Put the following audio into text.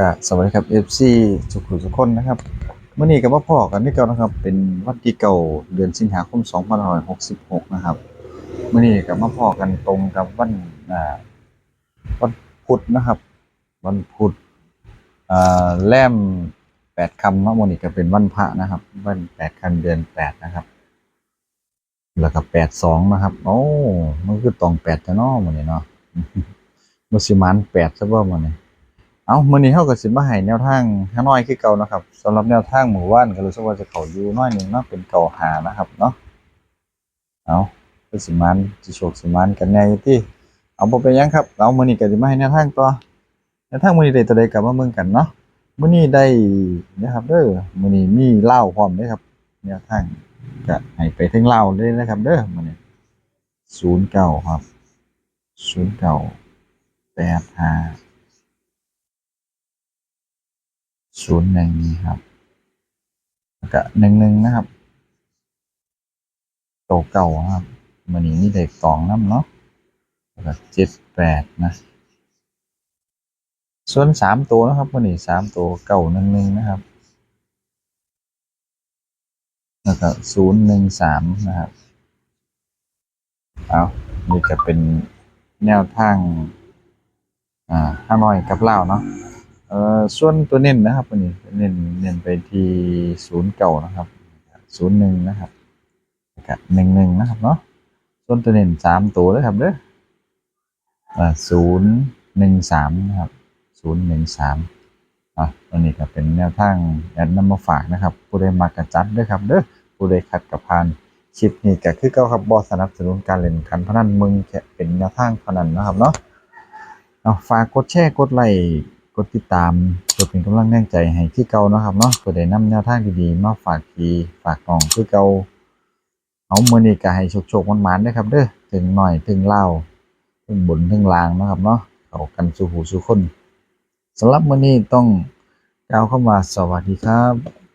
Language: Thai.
ก็สวัสดีครับ FC ทุกคนทุกคนนะครับเมื่อนี้กับว่าพ่อกันนี่เก่านะครับ เป็นวันที่เก่าเดือนสิงหาคม2566 นะครับเมื่อนี้กับมาพ่อกันตรงกับวันอ่าวันพุธนะครับ วันพุธอ่าแรมแปดคำเมื่อนี้ก็เป็นวันพระนะครับ วันแปดคันเดือนแปดนะครับ แล้วก็แปดสองนะครับโอ้มันคือตองแปดจะนาะมื่อนี้เนาะมุสิมันแปดซะบ่มื่อนี้ เอามื้อนี้เฮาก็สิมาให้แนวทางข้างน้อยคือเก่านะครับสำหรับแนวทางหมู่บ้านก็รู้สึกว่าจะเข้าอยู่น้อยหนึงเนาะเป็นเก่าหานะครับเนาะเอาคือสิมันสิโชคสิมันกันแน่อยู่ติเอาบ่เป็นหยังครับเอามื้อนี้ก็สิมาให้แนวทางต่อแนวทางมื้อนี้ได้ตัวใดก็มาเบิ่งกันเนาะมื้อนี้ได้นะครับเด้อมื้อนี้มีเหล้าพร้อมเด้ครับแนวทางก็ให้ไปถึงเหล้าเลยนะครับ เด้อมื้อนี้09ครับ09 85 ศูนย์หนึ่งครับแล้วก็หนึ่งหนึ่งนะครับโตเก่าครับมันนี้มีเด็กสองน้ำเนาะแล้วก็เจ็ดแปดนะ ส่วนสามตัวนะครับมันนี้สามตัวเก่าหนึ่งหนึ่งนะครับ แล้วก็ศูนย์หนึ่งสามนะครับ เอานี่จะเป็นแนวทาง อ่าห้าน้อยกับเล่าเนาะ เอ่อส่วนตัวเน้นนะครับวันนี้เน้นเน้นไปที่ศูนย์เก่านะครับศูนย์หนึ่งนะครับกับหนึ่งหนึ่งนะครับเนาะส่วนตัวเน้นสามตัวเลยครับเด้ออ่าศูนย์หนึ่งสามนะครับศูนย์หนึ่งสามอะตัวนี้ก็เป็นแนวทางแอดนำมาฝากนะครับ ผู้ใดมากระจัดเด้วยครับเด้อผู้ใดขัดกับพานคลิปนี้ก็คือเก่าครับบอสนับสนุนการเล่นการพนันมึงแค่เป็นแนวทางพนันนะครับเนาะเอาฝากกดแชร์กดไลค์ กดติดตามเพื่อเป็นกำลังแรงใจให้ที่เก่านะครับเนาะก็ได้นำแนวทางดีๆมาฝากทีฝากกล่องคือเก่าเอามือนี้ก็ให้โชคๆมันๆเด้อครับเด้อถึงหน่อยถึงเล่าถึงบุญถึงลางนะครับเนาะเขากันสู่หูสู่คนสำหรับมือนี้ต้องกล่าวเข้ามาสวัสดีครับ